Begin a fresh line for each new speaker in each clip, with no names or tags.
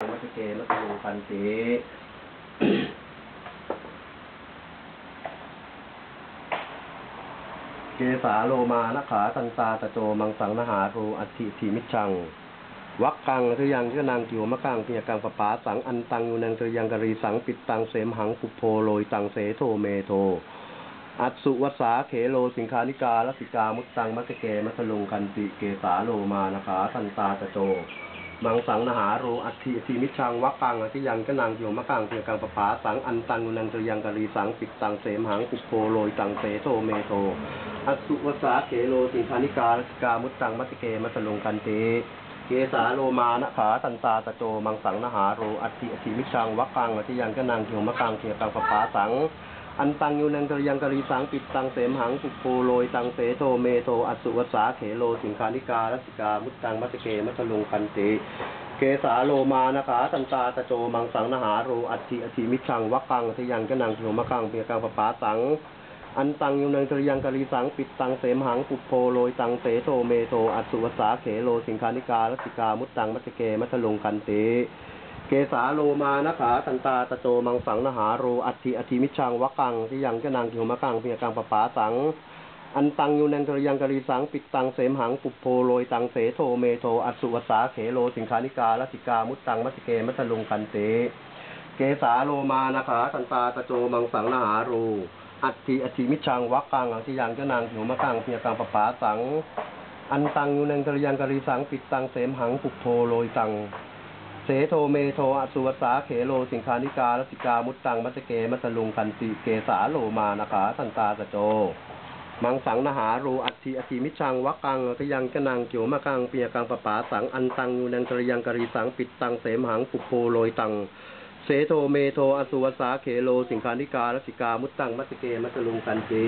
มัจเกมัตโลกันติเกสาโลมานขาตันตาตะโจมังสังนหารูอัติทีมิจฉัง วักกังหรือยังก็นางจิวมะกังเพียกังปะปาสังอันตังอยู่นังเตยังกะรีสังปิดตังเสมหังปุโพโลยตังเสโทเมโท อัตสุวสาเขโลสิงคานิกาลสิกามุตตังมัตเกมัทลุงกันติเกสาโลมานะคะทันตาตะโจ มังสังนหาโรอัตถิทีมิชังวักังอธิยังก็นางโยมะกังเพียกังปะปาสังอันตังอุนังเตยังกะรีสังปิดตังเสมหังปุโพโลยตังเสโทเมโทอัสุวสาเขโลสิงคานิกาลสิกามุตตังมัติเกมัทลุงกันติเกสาโลมานะขาตันตาตะโจมังสังนหาโรอัตถิอธิมิชังวักังอธิยังก็นางโยมะกังเพียกังปะปาสัง อันตังยูนังกะยังกะรีสังปิดตังเสมหังปุโพโลยตังเสโทเมโทอสุวสาเขโลสิงคานิการสิกา มุตตังมัตเกมัทลุงคันติเกสาโลมานะคะตันตาตะโจมังสังนหารูอัติอธิมิชังวักังทยังกนังโยมะกังเปียกังปปาสังอันตังยูนังกะยังกะรีสังปิดตังเสมหังปุโพโลยตังเสโทเมโทอสุวสาเขโลสิงคานิการสิกา มุตตังมัตเกมัทลุงคันติ เกสาโลมานะขาตันตาตะโจมังสังนหาโรอัติอธิมิชังวะกังที่ยังก็นางกิวมะกังเพียกังปะปาสัง อันตังยูนังกระยังกรีสังปิดตังเสมหังปุโพโลยตังเสโทเมโทอัสุวสาเขโลสิงคานิกาลสิกามุตตังมัติเกมัทลุงกันเตเกสาโลมานะขาตันตาตะโจมังสังนหาโรอัติอธิมิชังวะกังที่ยังก็นางกิวมะกังเพียกังปะปาสัง อันตังยูนังกระยังกรีสังปิดตังเสมหังปุโพโลยตัง เสโทเมโทอสุวัสาเขโลสิงคานิกาลสิกามุตตังมัตเกมัตลุงคันติเกสาโลมานะคะสันตาตะโจ มังสังนหารูอัติอธิมิชังวักกังกยังกนังเกียวมะกังเปียกังปะปาสังอันตังยูนังกรยังกะรีสังปิดตังเสมหังปุโพโลยตังเสโทเมโทอสุวัสาเขโลสิงคานิกาลสิกามุตตังมัตเกมัตลุงคันติ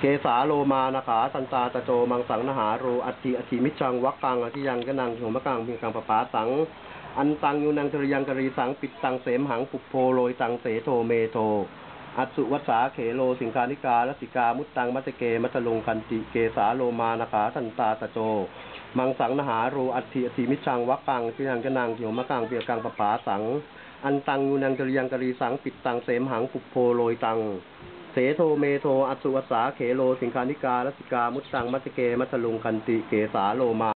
เกสาโลมานะคะสันตาตะโจมังสังนหารูอัติอธิมิชังวักกังที่ยังกนังเกียวมะกังเปียกังปะปาสัง อันตังยูนังกระยังกะรีสังปิดตังเสมหังปุโพโลยตังเสโทเมโท อัสุวัสสาเขโลสิงคานิกาลสิกามุตตังมัตเกมัตลุงคันติเกสาโลมานาขาทันตาตะโจมังสังนหารูอัตถิอธิมิชังวักกังที่ยังกะนางเกี่ยวมะกังเปียกังปะปาสังอันตังยูนังกระยังกะรีสังปิดตังเสมหังปุโพโลยตังเสโทเมโทอัสุวัสสาเขโลสิงคานิกาลสิกามุตตังมัตเกมัตลุงคันติเกสาโลมา